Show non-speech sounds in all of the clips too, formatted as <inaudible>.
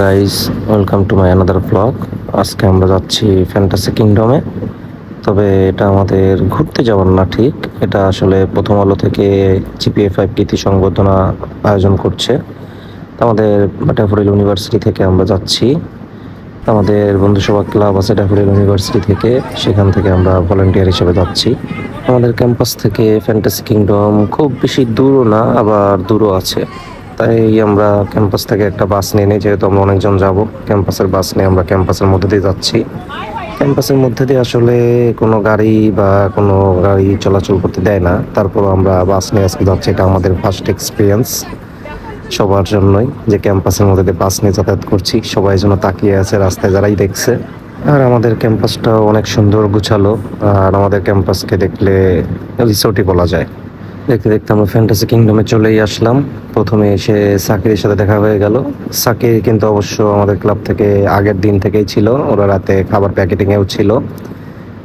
Guys welcome to my another blog আজকে আমরা যাচ্ছি ফ্যান্টাসি কিংডমে তবে এটা আমাদের ঘুরতে যাওয়ার না ঠিক। এটা আসলে প্রথম আলো থেকে জিপিএ ফাইভ প্রীতি সংবর্ধনা আয়োজন করছে। আমাদের ড্যাফোডিল ইউনিভার্সিটি থেকে আমরা যাচ্ছি। আমাদের বন্ধুসভা ক্লাব আছে ড্যাফোডিল ইউনিভার্সিটি থেকে। সেখান থেকে আমরা ভলেন্টিয়ার হিসেবে যাচ্ছি। আমাদের ক্যাম্পাস থেকে ফ্যান্টাসি কিংডম খুব বেশি দূরও না, আবার দূরও আছে। তাই আমরা ক্যাম্পাস থেকে একটা বাস নিয়ে নিই, যেহেতু আমরা অনেকজন যাব। ক্যাম্পাসের বাস নিয়ে আমরা ক্যাম্পাসের মধ্যে দিয়ে যাচ্ছি। ক্যাম্পাসের মধ্যে দিয়ে আসলে কোনো গাড়ি বা কোনো গাড়ি চলাচল করতে দেয় না। তারপর আমরা বাস নিয়ে আজকে যাচ্ছি, এটা আমাদের ফার্স্ট এক্সপিরিয়েন্স সবার জন্যই যে ক্যাম্পাসের মধ্যে দিয়ে বাস নিয়ে যাতায়াত করছি। সবাই যেন তাকিয়ে আছে, রাস্তায় যারাই দেখছে। আর আমাদের ক্যাম্পাসটাও অনেক সুন্দর, গুছালো। আর আমাদের ক্যাম্পাসকে দেখলে রিসোর্টই বলা যায়। দেখতে দেখতে আমরা ফ্যান্টাসি কিংডমে চলেই আসলাম। প্রথমে এসে সাকিরের সাথে দেখা হয়ে গেল। সাকির কিন্তু অবশ্য আমাদের ক্লাব থেকে আগের দিন থেকেই ছিল। ওরা রাতে খাবার প্যাকেটিংয়েও ছিল।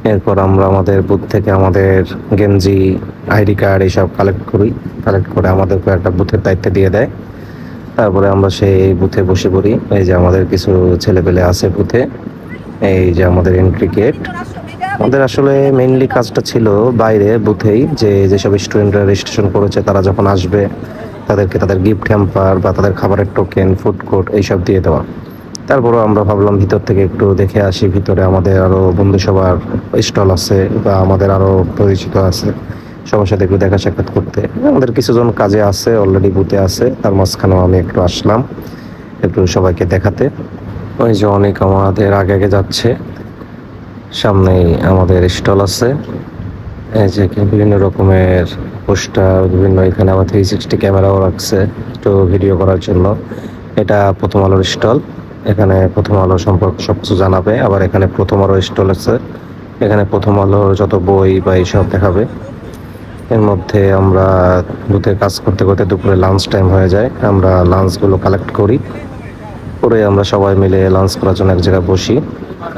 এরপর আমরা আমাদের বুথ থেকে আমাদের গেঞ্জি, আইডি কার্ড এইসব কালেক্ট করি। কালেক্ট করে আমাদেরকে একটা বুথের দায়িত্ব দিয়ে দেয়। তারপরে আমরা সেই বুথে বসে পড়ি। এই যে আমাদের কিছু ছেলেপেলে আছে বুথে। এই যে আমাদের এন্ট্রি গেট আমাদের আসলে মেইনলি কাজটা ছিল বাইরে, বুথেই, যে যেসব স্টুডেন্টরা রেজিস্ট্রেশন করেছে, তারা যখন আসবে, তাদেরকে তাদের গিফট হ্যাম্পার বা তাদের খাবারের টোকেন ফুড কোর্ট এইসব দিয়ে দেওয়া। তারপরও আমরা ভাবলাম ভিতর থেকে একটু দেখে আসি, ভিতরে আমাদের আরও বন্ধুসভার স্টল আছে বা আমাদের আরও পরিচিত আছে, সবার সাথে একটু দেখা সাক্ষাৎ করতে। আমাদের কিছুজন কাজে আছে অলরেডি বুথে আছে, তার মাঝখানেও আমি একটু আসলাম, একটু সবাইকে দেখাতে। ওই যে অনেক আমাদের আগে আগে যাচ্ছে। সামনেই আমাদের স্টল আছে। এই যে বিভিন্ন রকমের পোস্টার, বিভিন্ন এখানে আমার থ্রি সিক্সটি ক্যামেরাও রাখছে একটু ভিডিও করার জন্য। এটা প্রথম আলোর স্টল, এখানে প্রথম আলো সম্পর্কে সব কিছু জানাবে, আবার এখানে প্রথম আলো স্টল আছে। এখানে প্রথম আলোর যত বই বা এইসব দেখাবে। এর মধ্যে আমরা বুথে কাজ করতে করতে দুপুরে লাঞ্চ টাইম হয়ে যায়, আমরা লাঞ্চগুলো কালেক্ট করি। করে আমরা সবাই মিলে লাঞ্চ করার জন্য এক জায়গায় বসি।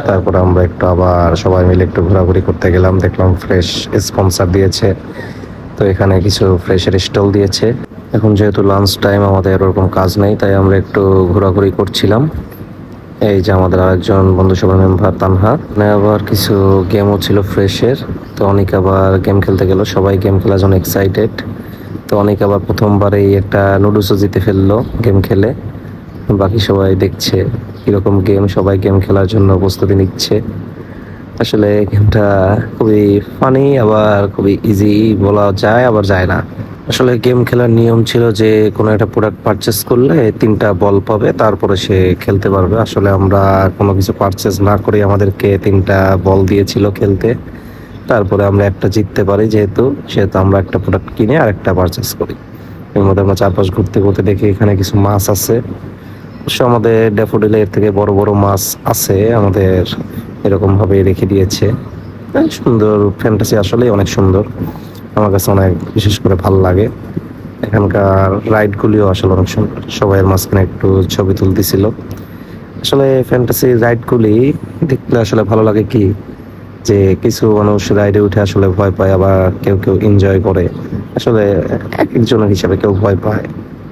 তারপরে আমরা একটু আবার সবাই মিলে একটু ঘোরাঘুরি করতে গেলাম, দেখলাম ফ্রেশ স্পন্সার দিয়েছে। তো এখানে কিছু ফ্রেশের স্টল দিয়েছে। এখন যেহেতু লাঞ্চ টাইম আমাদের ওরকম কাজ নেই, তাই আমরা একটু ঘোরাঘুরি করছিলাম। এই যে আমাদের আরেকজন বন্ধু সভার মেম্বার তানহা। আবার কিছু গেমও ছিল ফ্রেশের তো অনেক আবার গেম খেলতে গেল। সবাই গেম খেলার জন্য এক্সাইটেড তো অনেক আবার প্রথমবারেই একটা নুডলসও জিতে ফেলল গেম খেলে। বাকি সবাই দেখছে কীরকম গেম সবাই গেম খেলার জন্য প্রস্তুতি নিচ্ছে। আসলে গেমটা খুবই ফানি আবার খুবই ইজি বলা যায়, আবার যায় না। আসলে গেম খেলার নিয়ম ছিল যে, কোনো একটা প্রোডাক্ট পারচেস করলে তিনটা বল পাবে, তারপরে সে খেলতে পারবে। আসলে আমরা কোনো কিছু পারচেস না করে আমাদেরকে তিনটা বল দিয়েছিল খেলতে। তারপরে আমরা একটা জিততে পারি যেহেতু, সেহেতু আমরা একটা প্রোডাক্ট কিনে আর একটা পারচেস করি। এর মধ্যে আমরা চারপাশ ঘুরতে ঘুরতে দেখি এখানে কিছু মাছ আছে। অবশ্য আমাদের ড্যাফোডিলে এর থেকে বড় বড় মাছ আছে আমাদের এরকম ভাবে রেখে দিয়েছে। হ্যাঁ, সুন্দর ফ্যান্টাসি আসলেই অনেক সুন্দর। আমার কাছে অনেক বিশেষ করে ভালো লাগে। এখানকার রাইডগুলিও আসলে অনেক সুন্দর। সবাইয়ের মাঝখানে একটু ছবি তুলতেছিল। আসলে ফ্যান্টাসি রাইডগুলি দেখলে আসলে ভালো লাগে কি? যে কিছু মানুষ রাইডে উঠে আসলে ভয় পায় আবার কেউ কেউ এনজয় করে। আসলে এক একজনের হিসাবে কেউ ভয় পায়।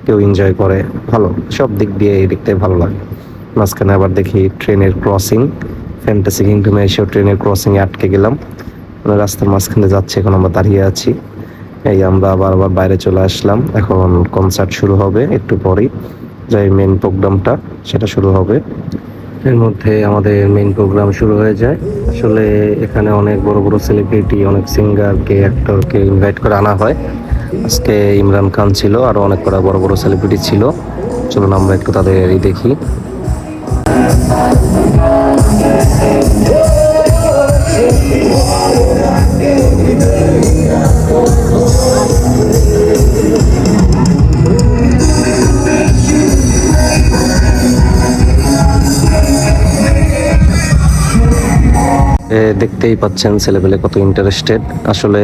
কেউ এনজয় করে, ভালো। সব দিক দিয়ে দেখতে ভালো লাগে। মাঝখানে আবার দেখি ট্রেনের ক্রসিং ফ্যান্টাসি কিংডমে এসেও ট্রেনের ক্রসিংয়ে আটকে গেলাম। মানে রাস্তার মাঝখানে যাচ্ছে, এখন আমরা দাঁড়িয়ে আছি। এই আমরা আবার আবার বাইরে চলে আসলাম। এখন কনসার্ট শুরু হবে একটু পরেই। যাই মেন প্রোগ্রামটা সেটা শুরু হবে। এর মধ্যে আমাদের মেইন প্রোগ্রাম শুরু হয়ে যায়। আসলে এখানে অনেক বড় বড় সেলিব্রিটি অনেক সিঙ্গারকে অ্যাক্টরকে ইনভাইট করে আনা হয়। আজকে ইমরান খান ছিল আরও অনেক কটা বড় বড় সেলিব্রিটি ছিল। চলুন আমরা একটু তাদের দেখি। এ, দেখতেই পাচ্ছেন ছেলেপেলে কত ইন্টারেস্টেড আসলে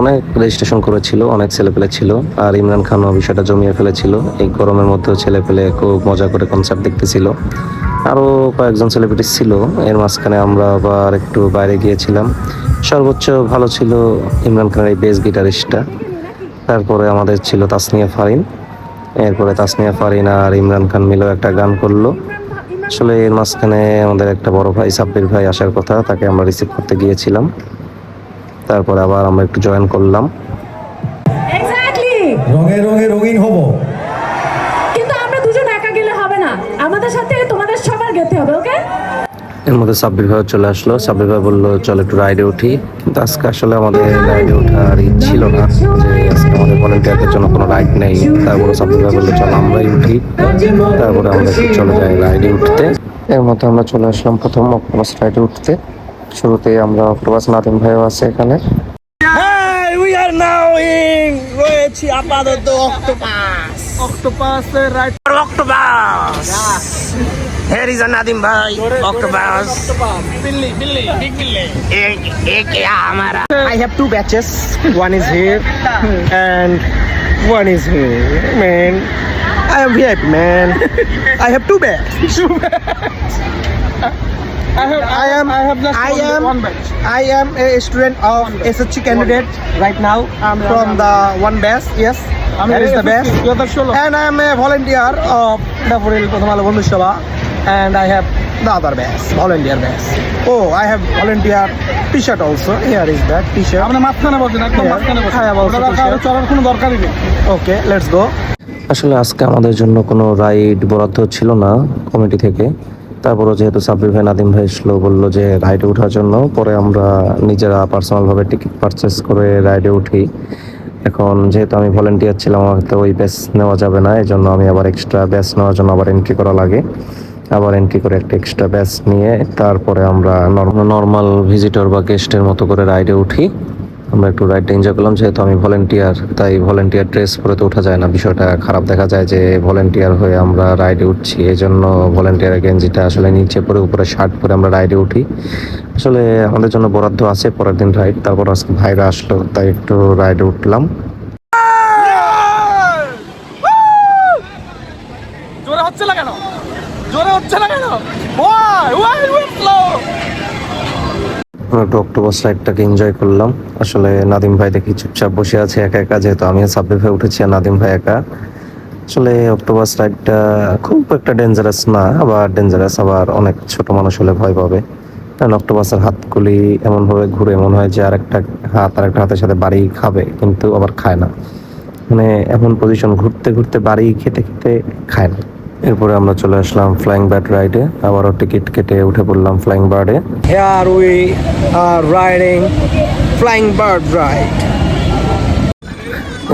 অনেক রেজিস্ট্রেশন করেছিল, অনেক ছেলেপেলে ছিল, আর ইমরান খানও বিষয়টা জমিয়ে ফেলেছিল। এই গরমের মধ্যেও ছেলেপেলে খুব মজা করে কনসার্ট দেখতেছিল। আরও কয়েকজন সেলিব্রিটি ছিল, এর মাঝখানে আমরা আবার একটু বাইরে গিয়েছিলাম। সর্বোচ্চ ভালো ছিল ইমরান খানের এই বেস গিটারিস্টটা তারপরে আমাদের ছিল তাসনিয়া ফারিন। এরপরে তাসনিয়া ফারিন আর ইমরান খান মিলেও একটা গান করল। আসলে এর মাঝখানে আমাদের একটা বড় ভাই সাব্বির ভাই আসার কথা তাকে আমরা রিসিভ করতে গিয়েছিলাম। তারপরে আবার আমরা একটু জয়েন করলাম। এক্স্যাক্টলি রঙে রঙে রঙিন হব। কিন্তু আমরা দুজন একা গেলে হবে না। আমাদের সাথে তোমাদের সবার যেতে হবে ওকে? এর মধ্যে সাব্বির ভাই চলে আসলো। সাব্বির ভাই বলল চল একটু রাইডে উঠি। কিন্তু আজকে আসলে আমাদের রাইডে ওঠার ছিল না। আমাদের ভলেন্টিয়ারদের জন্য কোনো রাইড নেই। তারপরে ভাই বলল চল আমরাই উঠি। তারপরে আমরা চলে যাই রাইডে উঠতে। এর মধ্যে আমরা চলে আসলাম প্রথম অক্টোপাস রাইডে উঠতে। শুরুতে আমরা অক্টোপাস নাদিম ভাইও আছে এখানে। রয়েছি আপাতত octopus octopus right octopus Here is another boy octopus. Billy, Billy, big Billy. Ek, ek hamara. I have two batches. One is here and one is here. Man, I am VIP, man. I have two bags. two bags. I, have, I am I have just I am one batch. I am a student of SHC candidate right now. I'm yeah, from I'm the I'm one best. Yes. I'm that is the best. And I am a volunteer of the Pritham Ala Bondhu and I have the other batch, volunteer batch. Oh, I have volunteer T-shirt also. Here is that T-shirt. আমরা মাঝখানে বসেন একদম মাঝখানে বসেন I have also কারও t-shirt. চড়ার কোনো দরকারই নেই Okay, let's go. আসলে আজকে আমাদের জন্য কোনো রাইড বরাদ্দ ছিল না কমিটি থেকে তারপরও যেহেতু সাব্বির ভাই নাদিম ভাই এসলো বলল যে রাইডে ওঠার জন্য পরে আমরা নিজেরা পার্সোনালভাবে টিকিট পারচেস করে রাইডে উঠি এখন যেহেতু আমি ভলেন্টিয়ার ছিলাম আমার তো ওই ব্যাচ নেওয়া যাবে না এই জন্য আমি আবার এক্সট্রা ব্যাচ নেওয়ার জন্য আবার এন্ট্রি করা লাগে আবার এন্ট্রি করে একটা এক্সট্রা ব্যাচ নিয়ে তারপরে আমরা নর্মাল ভিজিটর বা গেস্টের মতো করে রাইডে উঠি। আমরা একটু রাইডটা এনজয় করলাম, যেহেতু আমি ভলেন্টিয়ার তাই ভলেন্টিয়ার ড্রেস পরে তো ওঠা যায় না। বিষয়টা খারাপ দেখা যায় যে ভলেন্টিয়ার হয়ে আমরা রাইডে উঠছি। এই জন্য ভলেন্টিয়ারের গেঞ্জিটা আসলে নিচে পরে, উপরে শার্ট পরে আমরা রাইডে উঠি। আসলে আমাদের জন্য বরাদ্দ আছে পরের দিন রাইড তারপর আজকে ভাইরা আসলো, তাই একটু রাইডে উঠলাম। জোরে হচ্ছে না কেন? জোরে হচ্ছে না কেন? ওয়াই ওয়াই স্লো আমরা একটু অক্টোপাস রাইডটাকে এনজয় করলাম। আসলে নাদিম ভাই দেখি চুপচাপ বসে আছে, একা একা, যেহেতু আমি সাব্বির ভাই উঠেছি আর নাদিম ভাই একা। আসলে অক্টোপাস রাইডটা খুব একটা ডেঞ্জারাস না, আবার ডেঞ্জারাস আবার অনেক ছোট মানুষ হলে ভয় পাবে। কারণ অক্টোপাসের হাতগুলি এমনভাবে ঘুরে, মনে হয় যে আরেকটা হাত আরেকটা হাতের সাথে বাড়ি খাবে, কিন্তু আবার খায় না। মানে এমন পজিশন ঘুরতে ঘুরতে বাড়ি খেতে খেতে খায় না। এরপরে আমরা চলে আসলাম ফ্লাইং ব্যাট রাইডে আবারও টিকিট কেটে উঠে পড়লাম ফ্লাইং বার্ডে Here we are riding flying bird ride.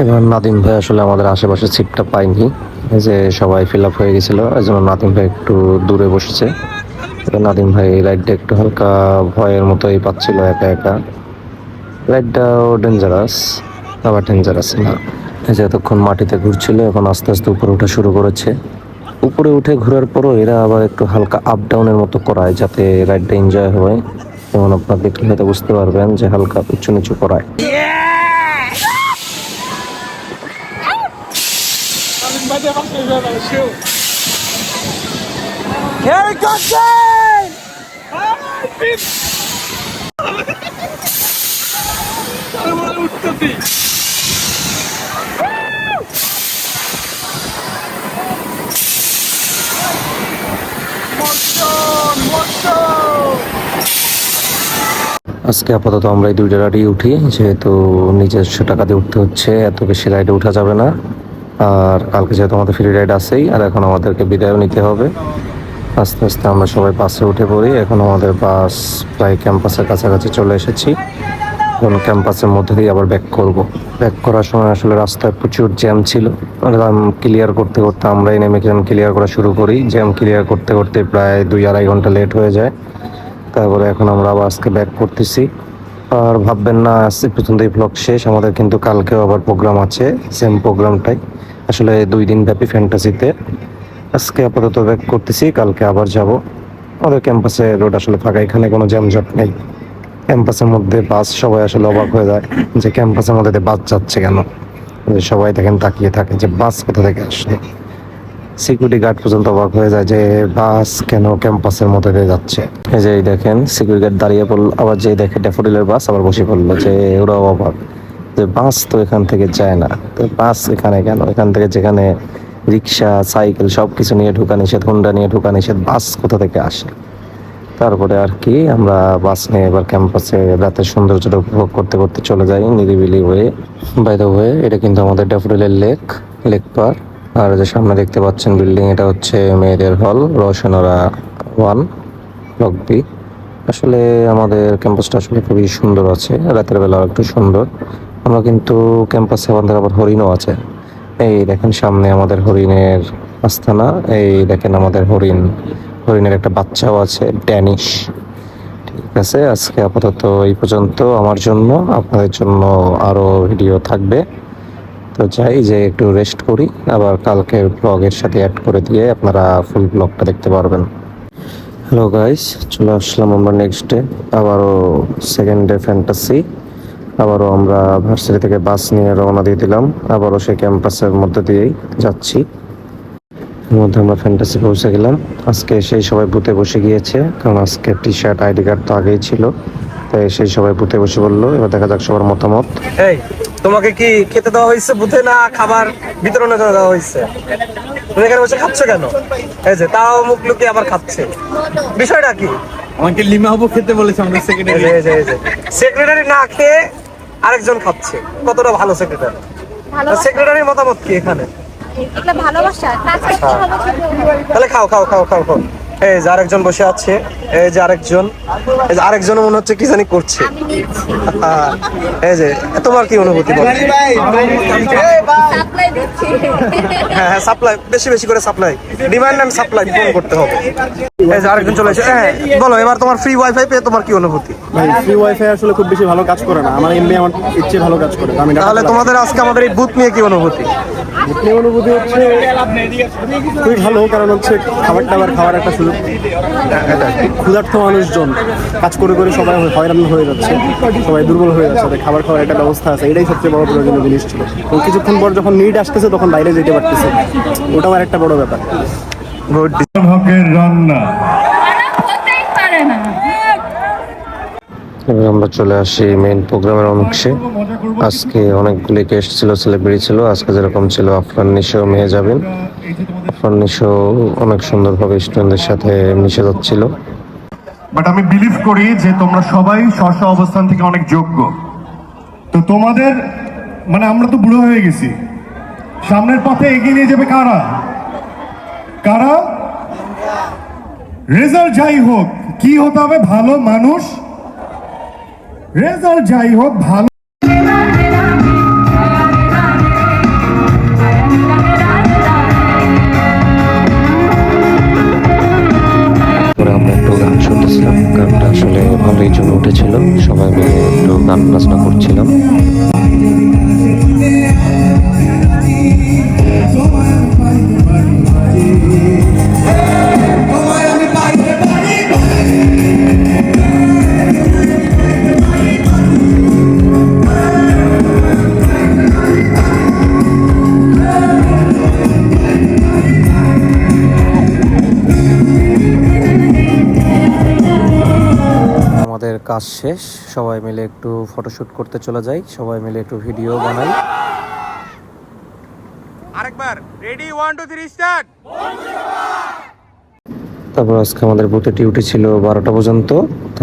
এবার নাদিম ভাই আসলে আমাদের আশেপাশে সিটটা পাইনি যে সবাই ফিল আপ হয়ে গেছিল এই জন্য নাদিম ভাই একটু দূরে বসেছে। এবার নাদিম ভাই রাইডটা একটু হালকা ভয়ের মতোই পাচ্ছিল একা একা। রাইডটাও ডেঞ্জারাস আবার ডেঞ্জারাস না। এই যে এতক্ষণ মাটিতে ঘুরছিল এখন আস্তে আস্তে উপরে ওঠা শুরু করেছে। উপরে উঠে ঘোরার পরও এরা আবার একটু হালকা আপ ডাউনের মতো করায় যাতে রাইডটা এনজয় হয়। যেমন আপনার দেখলে হয়তো বুঝতে পারবেন যে হালকা উঁচু নিচু করায়। Here we go, আজকে আপাতত আমরা এই দুইটা রাইডে উঠি, যেহেতু নিজস্ব টাকা দিয়ে উঠতে হচ্ছে, এত বেশি রাইডে উঠা যাবে না। আর কালকে যেহেতু আমাদের ফ্রি রাইড আছেই, আর এখন আমাদেরকে বিদায়ও নিতে হবে। আস্তে আস্তে আমরা সবাই বাসে উঠে পড়ি, এখন আমাদের বাস প্রায় ক্যাম্পাসের কাছাকাছি চলে এসেছি। এখন ক্যাম্পাসের মধ্যে দিয়ে আবার ব্যাক করব। ব্যাক করার সময় আসলে রাস্তায় প্রচুর জ্যাম ছিল। জ্যাম ক্লিয়ার করতে করতে আমরাই নেমে ক্লিয়ার করা শুরু করি। জ্যাম ক্লিয়ার করতে করতে প্রায় দুই আড়াই ঘণ্টা লেট হয়ে যায়। তারপরে এখন আমরা আবার আজকে ব্যাক করতেছি। আর ভাববেন না আজকে পর্যন্ত এই ব্লগ শেষ। আমাদের কিন্তু কালকেও আবার প্রোগ্রাম আছে সেম প্রোগ্রামটাই আসলে দুই দিন ব্যাপী ফ্যান্টাসিতে আজকে আপাতত ব্যাক করতেছি, কালকে আবার যাব। আমাদের ক্যাম্পাসে রোড আসলে ফাঁকা, এখানে কোনো জ্যামজট নেই। ক্যাম্পাসের মধ্যে বাস সবাই আসলে অবাক হয়ে যায় যে ক্যাম্পাসের মধ্যে বাস যাচ্ছে কেন? সবাই দেখেন তাকিয়ে থাকে যে বাস কোথা থেকে আসলো। সিকিউরিটি গার্ড পর্যন্ত অবাক হয়ে যায় যে বাস কেন ক্যাম্পাসের মধ্যে দিয়ে যাচ্ছে? এই যে দেখেন সিকিউরিটি গার্ড দাঁড়িয়ে পড়ল, আবার যে দেখে ড্যাফোডিলের বাস আবার বসে পড়ল যে ওরাও অবাক, যে বাস তো এখান থেকে যায় না। তো বাস এখানে কেন? এখান থেকে যেখানে রিক্সা, সাইকেল সব কিছু নিয়ে ঢুকা নিষেধ, হোন্ডা নিয়ে ঢুকা নিষেধ, বাস কোথা থেকে আসে? তারপরে আর কি, আমরা বাস নিয়ে এবার ক্যাম্পাসে রাতের সৌন্দর্যটা উপভোগ করতে করতে চলে যাই নিরিবিলি হয়ে। বাই হয়ে এটা কিন্তু আমাদের ড্যাফোডিলের লেক লেক পার। আর যে সামনে দেখতে পাচ্ছেন বিল্ডিং, এটা হচ্ছে মেয়েদের হল রোশনরা ওয়ান ব্লক বি। আসলে আমাদের ক্যাম্পাসটা আসলে খুবই সুন্দর আছে, রাতের বেলা একটু সুন্দর। আমরা কিন্তু ক্যাম্পাসে আমাদের আবার হরিণও আছে। এই দেখেন সামনে আমাদের হরিণের আস্তানা, এই দেখেন আমাদের হরিণ, হরিণের একটা বাচ্চাও আছে, ড্যানিশ। ঠিক আছে, আজকে আপাতত এই পর্যন্ত। আমার জন্য, আপনাদের জন্য আরও ভিডিও থাকবে। তো যাই যে একটু রেস্ট করি, আবার কালকে ব্লগের সাথে অ্যাড করে দিয়ে আপনারা ফুল ব্লগটা দেখতে পারবেন। হ্যালো গাইস চলে আসলাম আমরা নেক্সট ডে আবারও সেকেন্ড ডে ফ্যান্টাসি আবারও আমরা ভার্সিটি থেকে বাস নিয়ে রওনা দিয়ে দিলাম, আবারও সেই ক্যাম্পাসের মধ্যে দিয়েই যাচ্ছি। এর মধ্যে আমরা ফ্যান্টাসি পৌঁছে গেলাম। আজকে সেই সবাই বুথে বসে গিয়েছে, কারণ আজকে টি শার্ট আইডি কার্ড তো আগেই ছিল। তাই সেই সবাই বুথে বসে বলল, এবার দেখা যাক সবার মতামত। তোমাকে কি খেতে দেওয়া হয়েছে বুথে না খাবার বিতরণের জন্য দেওয়া হয়েছে? তুমি এখানে বসে খাচ্ছ কেন? এই যে তাও মুখ লুকিয়ে আবার খাচ্ছে। বিষয়টা কি? আমাকে লিমা হব খেতে বলেছে আমাদের সেক্রেটারি এই যে, এই যে। সেক্রেটারি না খেয়ে আরেকজন খাচ্ছে। কতটা ভালো সেক্রেটারি সেক্রেটারির মতামত কি এখানে? ভালোবাসা? হবে? শুধু। তাহলে খাও খাও খাও খাও খাও। এই যে আরেকজন বসে আছে এই যে আরেকজন এই যে আরেকজন মনে হচ্ছে কি জানি করছে। <laughs> এই যে তোমার কি অনুভূতি বলো? সাপ্লাই <laughs> হ্যাঁ হ্যাঁ সাপ্লাই বেশি বেশি করে সাপ্লাই ডিমান্ড এন্ড সাপ্লাই পূরণ করতে হবে। এই যে আরেকজন চলে এসেছে হ্যাঁ বলো এবার তোমার ফ্রি ওয়াইফাই পেয়ে তোমার কি অনুভূতি? ভাই ফ্রি ওয়াইফাই আসলে খুব বেশি ভালো কাজ করে না। আমার এমনি আমার ইচ্ছে ভালো কাজ করে। আমি তাহলে তোমাদের আজকে আমাদের এই বুথ নিয়ে কি অনুভূতি? আপনি অনুভূতি হচ্ছে খুবই ভালো, কারণ হচ্ছে খাবার টাবার খাওয়ার একটা সুযোগ। ক্ষুধার্থ মানুষজন কাজ করে করে সবাই হয়রান হয়ে যাচ্ছে, সবাই দুর্বল হয়ে যাচ্ছে খাবার খাওয়ার একটা ব্যবস্থা আছে, এটাই সবচেয়ে বড় প্রয়োজনীয় জিনিস ছিল। এবং কিছুক্ষণ পর যখন নিট আসতেছে, তখন বাইরে যেতে পারতেছে। ওটাও আর একটা বড় ব্যাপার। রান্না হতেই পারে না আমরা চলে আসি মেইন প্রোগ্রামের অংশে আজকে অনেকগুলি গেস্ট ছিল সেলিব্রিটি ছিল। আজকে যেরকম ছিল আফরান নিশো মেয়ে যাবেন আফরান নিশো অনেক সুন্দরভাবে স্টুডেন্টদের সাথে মিশে যাচ্ছিল। বাট আমি বিলিভ করি যে তোমরা সবাই স্ব স্ব অবস্থান থেকে অনেক যোগ্য। তো তোমাদের মানে আমরা তো বুড়ো হয়ে গেছি। সামনের পথে এগিয়ে নিয়ে যাবে কারা? কারা? রেজাল্ট যাই হোক, কি হতে হবে? ভালো মানুষ রেজাল্ট যাই হোক, ভালো। আমরা একটু গান শুনতেছিলাম। গানটা আসলে ভালোই জমে উঠেছিল। সবাই মিলে একটু গান বাজনা করছিলাম। কাজ শেষ। সবাই মিলে একটু ফটোশুট করতে চলে যাই। সবাই মিলে একটু ভিডিও বানাই। আরেকবার ready one two three start তারপর আজকে আমাদের বুথে ডিউটি ছিল বারোটা পর্যন্ত।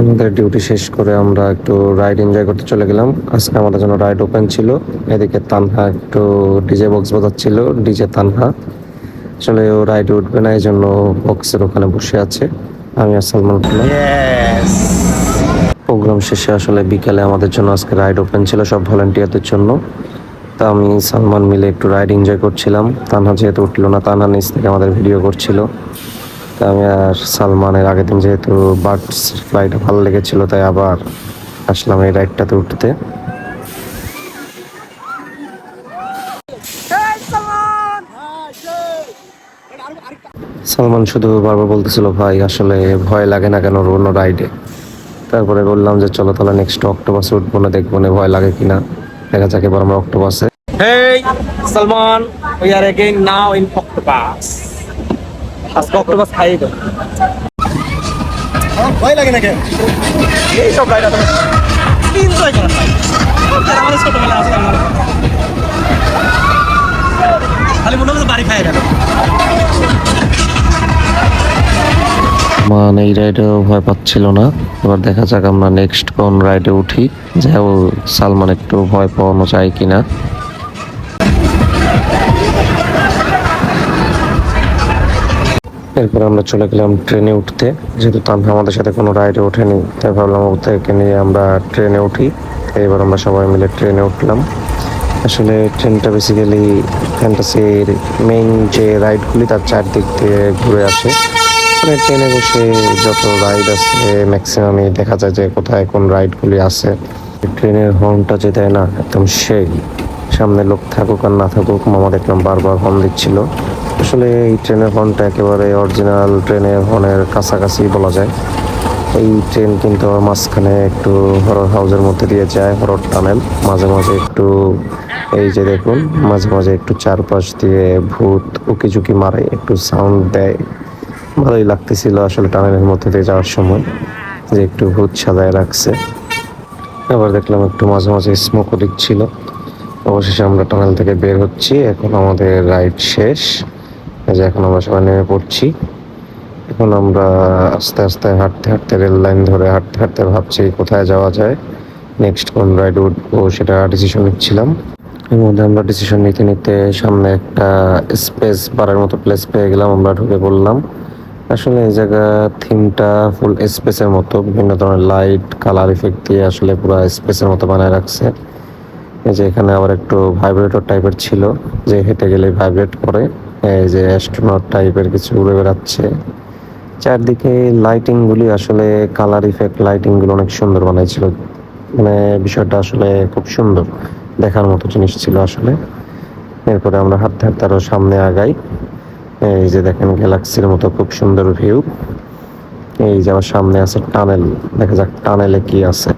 আমাদের ডিউটি শেষ করে আমরা একটু রাইড এনজয় করতে চলে গেলাম। আজকে আমাদের জন্য রাইড ওপেন ছিল। এদিকে তানহা একটু ডিজে বক্স বাজাচ্ছিল ডিজে তানহা। আসলে ও রাইডে উঠবে না এই জন্য বক্সের ওখানে বসে আছে। আমি আর সালমান প্রোগ্রাম শেষে আসলে বিকালে আমাদের জন্য আজকে রাইড ওপেন ছিল সব ভলেন্টিয়ারদের জন্য। তা আমি সালমান মিলে একটু রাইড এনজয় করছিলাম। তানহা যেহেতু উঠল না, তানহা নিচ থেকে আমাদের ভিডিও করছিল। তা আমি আর সালমানের আগের দিন যেহেতু বার্ডস ফ্লাইট ভালো লেগেছিল, তাই আবার আসলাম এই রাইডটাতে উঠতে। সালমান শুধু বারবার বলতেছিল, ভাই, আসলে ভয় লাগে না কেন অন্য রাইডে? তারপরে বললাম যে চলো তাহলে নেক্সট অক্টোবাসে উঠবো না দেখব না ভয় লাগে কিনা। দেখা যাক এবার আমরা অক্টোবাসে hey Salman we are again now in Octopus. আজকে অক্টোপাস খাই তো। ভয় লাগে না কেন এই সব রাইড আছে এনজয় করা মান এই রাইডেও ভয় পাচ্ছিল না। এবার দেখা যাক আমরা নেক্সট কোন রাইডে উঠি। যাও সালমান একটু ভয় পাওয়ানো যায় কিনা। এরপর আমরা চলে গেলাম ট্রেনে উঠতে। যেহেতু তানহা আমাদের সাথে কোনো রাইডে ওঠেনি, তাই ভাবলাম ওদেরকে নিয়ে আমরা ট্রেনে উঠি। এবার আমরা সবাই মিলে ট্রেনে উঠলাম। আসলে ট্রেনটা বেসিক্যালি ফ্যান্টাসির মেইন যে রাইডগুলি তার চারদিক দিয়ে ঘুরে আসে। মানে ট্রেনে বসে যত রাইড আছে ম্যাক্সিমামই দেখা যায় যে কোথায় কোন রাইডগুলি আছে। ট্রেনের হর্নটা যে দেয় না, একদম সেই। সামনে লোক থাকুক আর না থাকুক, মামা দেখলাম বারবার হর্ন দিচ্ছিল। আসলে এই ট্রেনের হর্নটা একেবারে অরিজিনাল ট্রেনের হর্নের কাছাকাছি বলা যায়। এই ট্রেন কিন্তু মাঝখানে একটু হরর হাউসের মধ্যে দিয়ে যায় হরর টানেল মাঝে মাঝে একটু এই যে দেখুন, মাঝে মাঝে একটু চারপাশ দিয়ে ভূত উকি ঝুঁকি মারে, একটু সাউন্ড দেয়। ভালোই লাগতেছিল আসলে টানেলের মধ্যে দিয়ে যাওয়ার সময়, যে একটু ভূত সাজায় রাখছে। আবার দেখলাম একটু মাঝে মাঝে স্মোকও দিচ্ছিল। অবশেষে আমরা টানেল থেকে বের হচ্ছি। এখন আমাদের রাইড শেষ। যে এখন আমরা সবাই নেমে পড়ছি। এখন আমরা আস্তে আস্তে হাঁটতে হাঁটতে রেল লাইন ধরে হাঁটতে হাঁটতে ভাবছি কোথায় যাওয়া যায়। নেক্সট কোন রাইড উঠবো সেটা ডিসিশন নিচ্ছিলাম। এর মধ্যে আমরা ডিসিশন নিতে নিতে সামনে একটা স্পেস বারের মতো প্লেস পেয়ে গেলাম। আমরা ঢুকে পড়লাম। আসলে এই জায়গা থিমটা ফুল স্পেসের মতো, বিভিন্ন ধরনের লাইট কালার ইফেক্ট দিয়ে আসলে পুরো স্পেসের মতো বানায় রাখছে। এই যে এখানে আবার একটু ভাইব্রেটর টাইপের ছিল, যে হেঁটে গেলে ভাইব্রেট করে। এই যে অ্যাস্ট্রোনট টাইপের কিছু উড়ে বেড়াচ্ছে। চারদিকে লাইটিংগুলি আসলে কালার ইফেক্ট লাইটিংগুলো অনেক সুন্দর বানাইছিল। মানে বিষয়টা আসলে খুব সুন্দর দেখার মতো জিনিস ছিল আসলে। এরপরে আমরা হাঁটতে হাঁটতে আরও সামনে আগাই। এই যে দেখেন গ্যালাক্সির মতো খুব সুন্দর ভিউ। এই যে আমার সামনে আছে টানেল, দেখা যাক টানেলে কি আছে।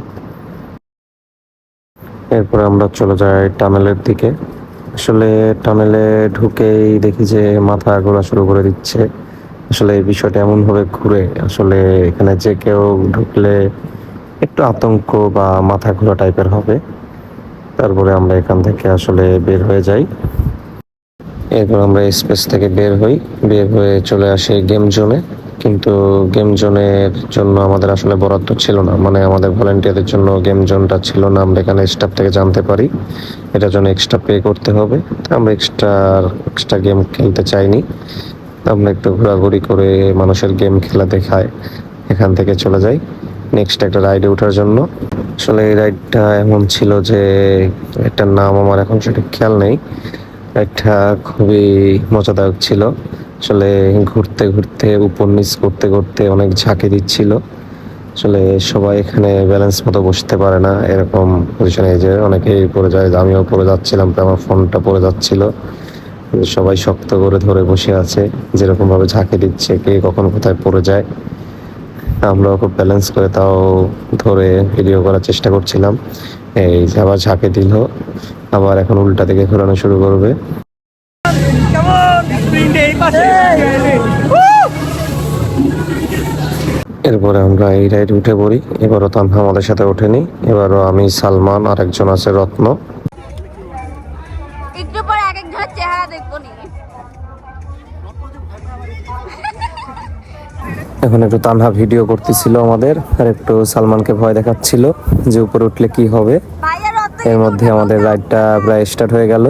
এরপরে আমরা চলে যাই টানেলের দিকে। আসলে টানেলে ঢুকেই দেখি যে মাথা ঘোরা শুরু করে দিচ্ছে। আসলে এই বিষয়টা এমন ভাবে ঘুরে, আসলে এখানে যে কেউ ঢুকলে একটু আতঙ্ক বা মাথা ঘোরা টাইপের হবে। তারপরে আমরা এখান থেকে আসলে বের হয়ে যাই। এরপর আমরা স্পেস থেকে বের হই। বের হয়ে চলে আসি গেম জোনে কিন্তু গেম জোনের জন্য আমাদের আসলে বরাদ্দ ছিল না। মানে আমাদের ভলেন্টিয়ারদের জন্য গেম জোনটা ছিল না। আমরা এখানে স্টাফ থেকে জানতে পারি। এটার জন্য এক্সট্রা পে করতে হবে। আমরা এক্সট্রা এক্সট্রা গেম খেলতে চাইনি। আমরা একটু ঘোরাঘুরি করে মানুষের গেম খেলা দেখায়। এখান থেকে চলে যাই। নেক্সট একটা রাইডে ওঠার জন্য। আসলে এই রাইডটা এমন ছিল যে, এটার নাম আমার এখন সেটা খেয়াল নেই। একটা খুবই মজাদায়ক ছিল। আসলে ঘুরতে ঘুরতে, উপর নিচ করতে করতে অনেক ঝাঁকি দিচ্ছিল। আসলে সবাই এখানে ব্যালেন্স মতো বসতে পারে না, এরকম পজিশনে যে অনেকেই পড়ে যায় আমিও পড়ে যাচ্ছিলাম আমার ফোনটা পড়ে যাচ্ছিল। সবাই শক্ত করে ধরে বসে আছে, যেরকম ভাবে ঝাঁকি দিচ্ছে, কে কখন কোথায় পড়ে যায়। আমরাও খুব ব্যালেন্স করে তাও ধরে ভিডিও করার চেষ্টা করছিলাম। এই আবার ঝাঁকে দিল আবার এখন উল্টা দিকে ঘোরানো শুরু করবে। এরপরে আমরা এই রাইড উঠে পড়ি। এবারও তানহা আমাদের সাথে ওঠেনি। এবারও আমি সালমান আর একজন আছে রত্ন। এখন একটু তানহা ভিডিও করতেছিল আমাদের আর একটু সালমানকে ভয় দেখাচ্ছিল যে উপরে উঠলে কি হবে। এর মধ্যে আমাদের রাইডটা প্রায় স্টার্ট হয়ে গেল।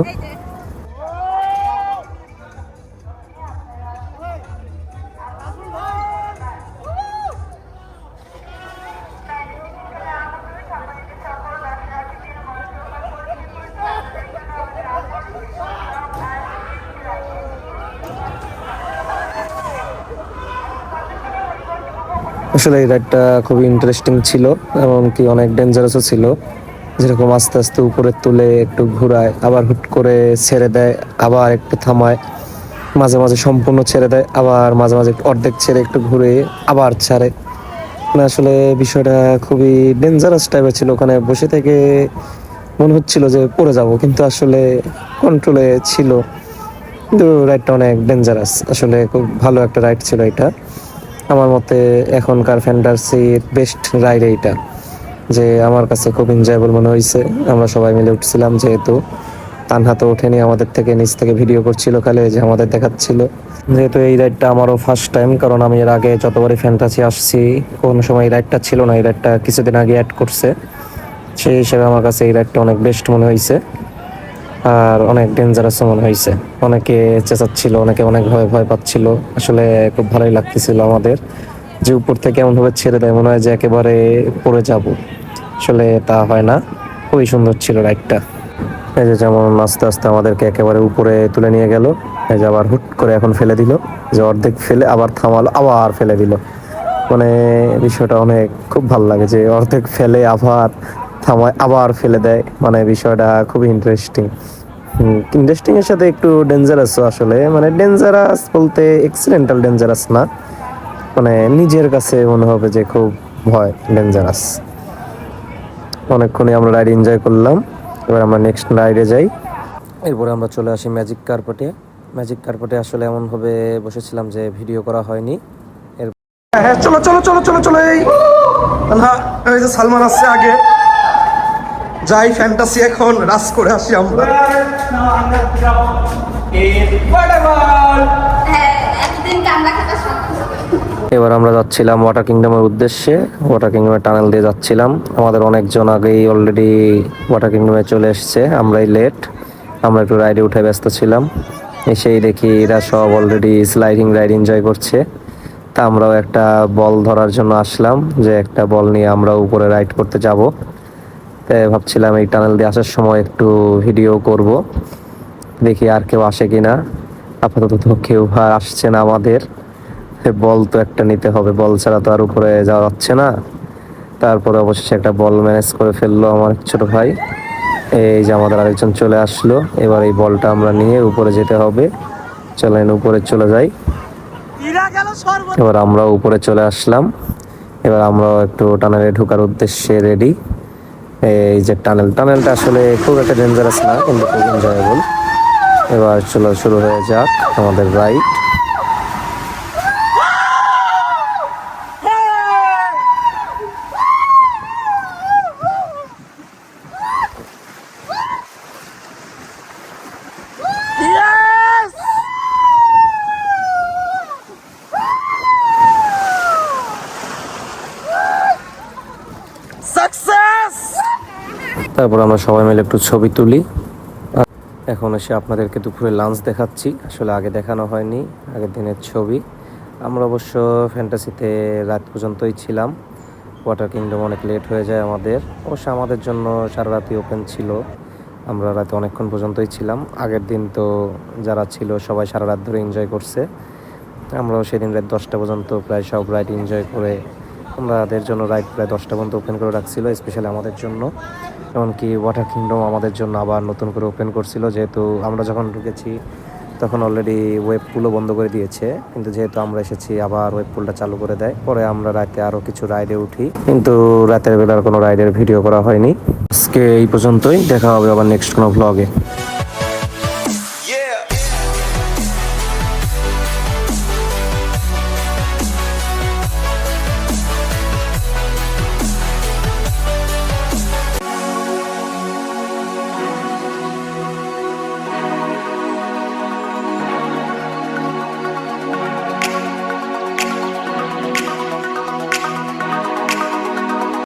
আসলে এই রাইডটা খুবই ইন্টারেস্টিং ছিল এমনকি অনেক ডেঞ্জারাসও ছিল। যেরকম আস্তে আস্তে উপরে তুলে একটু ঘুরায়, আবার হুট করে ছেড়ে দেয়, আবার একটু থামায়, মাঝে মাঝে সম্পূর্ণ ছেড়ে দেয়, আবার মাঝে মাঝে অর্ধেক ছেড়ে একটু ঘুরে আবার ছাড়ে। মানে আসলে বিষয়টা খুবই ডেঞ্জারাস টাইপের ছিল। ওখানে বসে থেকে মনে হচ্ছিল যে পড়ে যাব, কিন্তু আসলে কন্ট্রোলে ছিল। কিন্তু রাইডটা অনেক ডেঞ্জারাস আসলে খুব ভালো একটা রাইড ছিল এটা। আমার মতে এখনকার ফ্যান্টাসির বেস্ট রাইড এইটা। যে আমার কাছে খুব এনজয়েবল মনে হয়েছে আমরা সবাই মিলে উঠছিলাম যেহেতু। তানহা তো ওঠেনি, আমাদের থেকে নিচ থেকে ভিডিও করছিল ওই যে আমাদের দেখাচ্ছিল। যেহেতু এই রাইডটা আমারও ফার্স্ট টাইম কারণ আমি এর আগে যতবারই ফ্যান্টাসি আসছি, কোনো সময় এই রাইডটা ছিল না, এই রাইডটা কিছুদিন আগে অ্যাড করছে। সেই হিসেবে আমার কাছে এই রাইডটা অনেক বেস্ট মনে হয়েছে আর অনেক ডেঞ্জারাস মনে হয়েছে অনেকে চেঁচাচ্ছিল, অনেকে অনেক ভয় ভয় পাচ্ছিল। আসলে খুব ভালোই লাগতেছিল আমাদের। যে উপর থেকে এমনভাবে ছেড়ে দেয়, মনে হয় যে একেবারে পড়ে যাব। আসলে তা হয় না। খুবই সুন্দর ছিল রাইডটা। এই যে যেমন আস্তে আস্তে আমাদেরকে একেবারে উপরে তুলে নিয়ে গেল, এই যে আবার হুট করে এখন ফেলে দিল, যে অর্ধেক ফেলে আবার থামালো, আবার ফেলে দিল। মানে বিষয়টা অনেক খুব ভালো লাগে যে অর্ধেক ফেলে আবার থামায়, আবার ফেলে দেয়। মানে বিষয়টা খুবই ইন্টারেস্টিং ইন্টারেস্টিং এর সাথে একটু ডেঞ্জারাসও আসলে। মানে ডেঞ্জারাস বলতে এক্সিডেন্টাল ডেঞ্জারাস না। মানে নিজের কাছে মনে হবে যে খুব ভয় ডেঞ্জারাস অনেকক্ষণই আমরা রাইড এনজয় করলাম। এবার আমরা নেক্সট রাইডে যাই। এরপরে আমরা চলে আসি ম্যাজিক কার্পেটে ম্যাজিক কার্পেটে আসলে এমনভাবে বসেছিলাম যে ভিডিও করা হয়নি। এর হ্যাঁ চলো চলো চলো চলো চলো এই না এই যে সালমান আসছে আগে। যাই ফ্যান্টাসি এখন রাস করে আসি আমরা। হ্যাঁ কান্না এবার আমরা যাচ্ছিলাম ওয়াটার কিংডমের উদ্দেশ্যে। ওয়াটার কিংডমের টানেল দিয়ে যাচ্ছিলাম। আমাদের অনেকজন আগেই অলরেডি ওয়াটার কিংডমে চলে এসেছে। আমরাই লেট আমরা একটু রাইডে উঠে ব্যস্ত ছিলাম। এসেই দেখি এরা সব অলরেডি স্লাইডিং রাইড এনজয় করছে। তা আমরাও একটা বল ধরার জন্য আসলাম যে একটা বল নিয়ে আমরা উপরে রাইড করতে যাব। তাই ভাবছিলাম এই টানেল দিয়ে আসার সময় একটু ভিডিও করব। দেখি আর কেউ আসে কিনা। আপাতত কেউ আর আসছে না আমাদের। বল তো একটা নিতে হবে বল ছাড়া তো আর উপরে যাওয়া যাচ্ছে না। তারপরে অবশেষে একটা বল ম্যানেজ করে ফেলল আমার ছোট ভাই। এই যে আমাদের আরেকজন চলে আসলো এবার এই বলটা আমরা নিয়ে উপরে যেতে হবে। চলেন উপরে চলে যাই। এবার আমরা উপরে চলে আসলাম। এবার আমরাও একটু টানেলে ঢোকার উদ্দেশ্যে রেডি এই যে টানেল টানেলটা আসলে খুব একটা ডেঞ্জারাস না কিন্তু খুব এনজয়েবল এবার চলো শুরু হয়ে যাক আমাদের রাইড তারপর আমরা সবাই মিলে একটু ছবি তুলি। এখন এসে আপনাদেরকে দুপুরে লাঞ্চ দেখাচ্ছি। আসলে আগে দেখানো হয়নি, আগের দিনের ছবি। আমরা অবশ্য ফ্যান্টাসিতে রাত পর্যন্তই ছিলাম। ওয়াটার কিংডম অনেক লেট হয়ে যায় আমাদের। অবশ্য আমাদের জন্য সারা রাতই ওপেন ছিল। আমরা রাতে অনেকক্ষণ পর্যন্তই ছিলাম। আগের দিন তো যারা ছিল সবাই সারা রাত ধরে এনজয় করছে। আমরাও সেদিন রাত দশটা পর্যন্ত প্রায় সব রাইড এনজয় করে, আমাদের জন্য রাইড প্রায় দশটা পর্যন্ত ওপেন করে রাখছিল স্পেশালি আমাদের জন্য। এমনকি ওয়াটার কিংডম আমাদের জন্য আবার নতুন করে ওপেন করছিল, যেহেতু আমরা যখন ঢুকেছি, তখন অলরেডি ওয়েব পুলও বন্ধ করে দিয়েছে, কিন্তু যেহেতু আমরা এসেছি, আবার ওয়েব পুলটা চালু করে দেয়। পরে আমরা রাতে আরও কিছু রাইডে উঠি, কিন্তু রাতের বেলার কোনো রাইডের ভিডিও করা হয়নি। আজকে এই পর্যন্তই, দেখা হবে আবার নেক্সট কোনো ব্লগে